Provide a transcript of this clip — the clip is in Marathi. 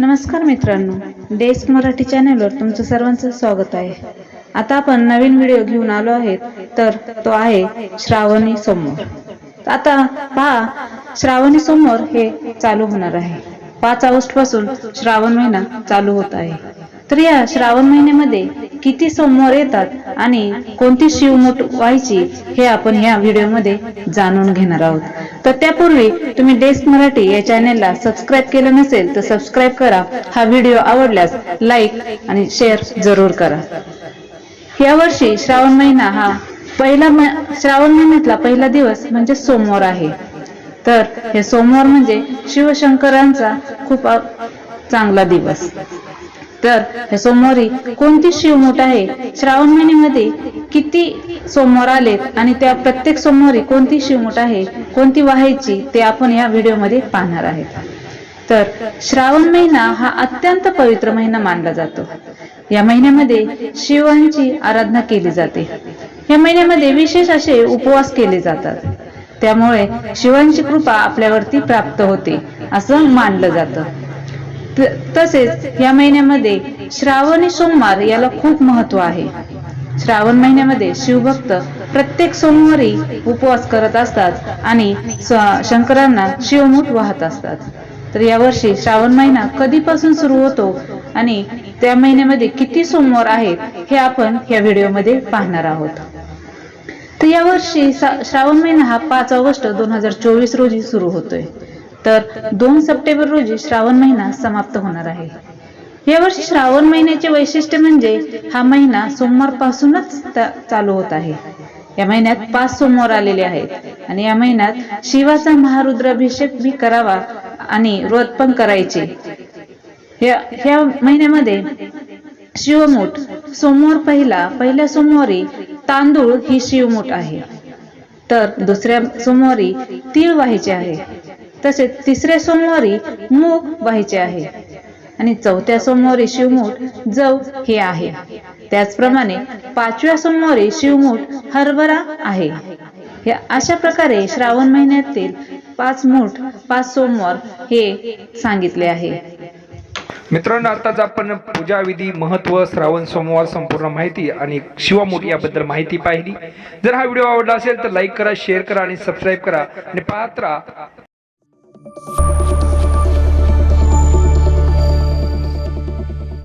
नमस्कार मित्रांनो डेस्क मराठी चॅनलवर तुमचं सर्वांचं स्वागत आहे. आता आपण नवीन व्हिडिओ घेऊन आलो आहेत तर तो आहे श्रावणी समोर आता पहा श्रावणी समोर हे चालू होणार आहे. पाच ऑगस्टपासून श्रावण महिना चालू होत आहे. तर या श्रावण महिन्यामध्ये किती सोमवार येतात आणि कोणती शिवमूठ व्हायची हे आपण या व्हिडिओमध्ये जाणून घेणार आहोत. तर त्यापूर्वी तुम्ही डेस्क मराठी या चॅनेलला सबस्क्राईब केलं नसेल तर सबस्क्राईब करा. हा व्हिडिओ आवडल्यास लाईक आणि शेअर जरूर करा. या वर्षी श्रावण महिना हा पहिला श्रावण महिन्यातला पहिला दिवस म्हणजे सोमवार आहे. तर हे सोमवार म्हणजे शिवशंकरांचा खूप चांगला दिवस. तर सोमवारी कोणती शिवमूठ आहे? श्रावण महिन्यामध्ये किती सोमवार आलेत आणि त्या प्रत्येक सोमवारी कोणती शिवमूठ आहे? कोणती व्हायची ते आपण या व्हिडिओमध्ये पाहणार आहेत. तर श्रावण महिना हा अत्यंत पवित्र महिना मानला जातो. या महिन्यामध्ये शिवांची आराधना केली जाते. या महिन्यामध्ये विशेष असे उपवास केले जातात. त्यामुळे शिवांची कृपा आपल्यावरती प्राप्त होते असं मानलं जातं. तसेच या महिन्यामध्ये श्रावणी सोमवार याला खूप महत्त्व आहे. श्रावण महिन्यामध्ये शिवभक्त प्रत्येक सोमवारी उपवास करत असतात आणि शंकरांना शिवमूठ वाहत असतात. तर यावर्षी श्रावण महिना कधीपासून सुरू होतो आणि त्या महिन्यामध्ये किती सोमवार आहेत हे आपण या व्हिडिओमध्ये पाहणार आहोत. तर यावर्षी वर्षी श्रावण महिना हा पाच ऑगस्ट दोन हजार चोवीस रोजी सुरू होतोय. तर दोन सप्टेंबर रोजी श्रावण महिना समाप्त होणार आहे. यावर्षी श्रावण महिन्याचे वैशिष्ट्य म्हणजे हा महिना सोमवार पासूनच चालू होत आहे. या महिन्यात पाच सोमवार आलेले आहेत आणि या महिन्यात शिवाचा महारुद्राभिषेक भी करावा आणि व्रत पण करायचे. या ह्या महिन्यामध्ये शिवमूठ सोमवार पहिला पहिल्या सोमवारी तांदूळ ही शिवमूठ आहे. तर दुसऱ्या सोमवारी तीळ व्हायचे आहे. तसेच तिसऱ्या सोमवारी मूग व्हायचे आहे. आणि चौथ्या सोमवारी शिवमूठ जव हे आहे. त्याचप्रमाणे पाचव्या सोमवारी शिवमूठ हरभरा आहे. हे अशा प्रकारे श्रावण महिन्यातील पाच मूठ पाच सोमवार हे सांगितले आहे. मित्रांनो आताच आपण पूजा विधी महत्त्व श्रावण सोमवार संपूर्ण माहिती आणि शिवमूठ याबद्दल माहिती पाहिली. जर हा व्हिडिओ आवडला असेल तर लाईक करा शेअर करा आणि सबस्क्राईब करा. आणि पाहत राहा